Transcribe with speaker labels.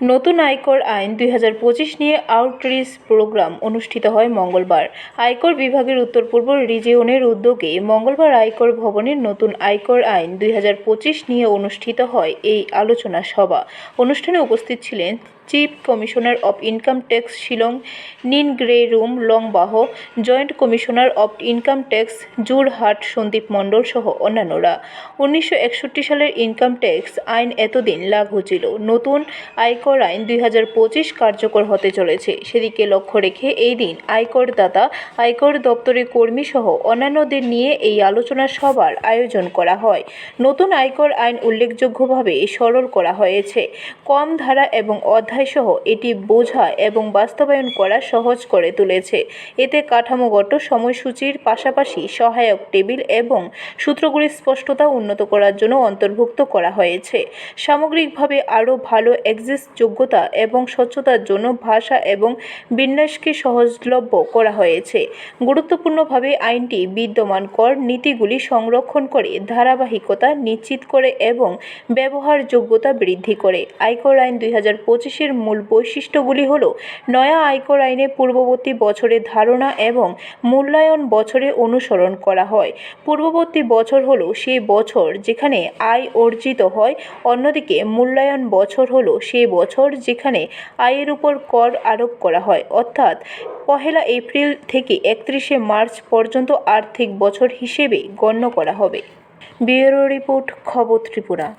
Speaker 1: নতুন আয়কর আইন দুই হাজার পঁচিশ নিয়ে আউটরিচ প্রোগ্রাম অনুষ্ঠিত হয় মঙ্গলবার। আয়কর বিভাগের উত্তর পূর্ব রিজিয়নের উদ্যোগে মঙ্গলবার আয়কর ভবনের নতুন আয়কর আইন দুই হাজার পঁচিশ নিয়ে অনুষ্ঠিত হয় এই আলোচনা সভা। অনুষ্ঠানে উপস্থিত ছিলেন chief commissioner of income tax Shillong Ningreirum Longbah joint commissioner of income tax Jorhat Sandip Mondal সহ অন্যান্যরা। উনিশশো একষট্টি সালের ইনকাম ট্যাক্স আইন এতদিন লাগু ছিল। নতুন আয়কর আইন দুই হাজার পঁচিশ কার্যকর হতে চলেছে। সেদিকে লক্ষ্য রেখে এই দিন আয়করদাতা, আয়কর দপ্তরের কর্মী সহ অন্যান্যদের নিয়ে এই আলোচনা সভার আয়োজন করা হয়। নতুন আয়কর আইন উল্লেখযোগ্যভাবে সরল করা হয়েছে। কম ধারা এবং অধ্যায়সহ এটি বোঝা এবং বাস্তবায়ন করা সহজ করে তুলেছে। এতে কাঠামোগত সময়সূচির পাশাপাশি সহায়ক টেবিল এবং সূত্রগুলির স্পষ্টতা উন্নত করার জন্য অন্তর্ভুক্ত করা হয়েছে। সামগ্রিকভাবে আরও ভালো এক্সিস যোগ্যতা এবং স্বচ্ছতার জন্য ভাষা এবং বিন্যাসকে সহজলভ্য করা হয়েছে। গুরুত্বপূর্ণভাবে আইনটি বিদ্যমান কর নীতিগুলি সংরক্ষণ করে ধারাবাহিকতা নিশ্চিত করে এবং ব্যবহারযোগ্যতা বৃদ্ধি করে। আয়কর আইন দুই হাজার পঁচিশের মূল বৈশিষ্ট্যগুলি হল নয়া আয়কর আইনে পূর্ববর্তী বছরের ধারণা এবং মূল্যায়ন বছরে অনুসরণ করা হয়। পূর্ববর্তী বছর হলো সেই বছর যেখানে আয় অর্জিত হয়, অন্যদিকে মূল্যায়ন বছর হলো সেই বছর যেখানে আয়ের উপর কর আরোপ করা হয়। অর্থাৎ পহেলা এপ্রিল থেকে একত্রিশে মার্চ পর্যন্ত আর্থিক বছর হিসেবে গণ্য করা হবে। ব্যুরো রিপোর্ট, খবর ত্রিপুরা।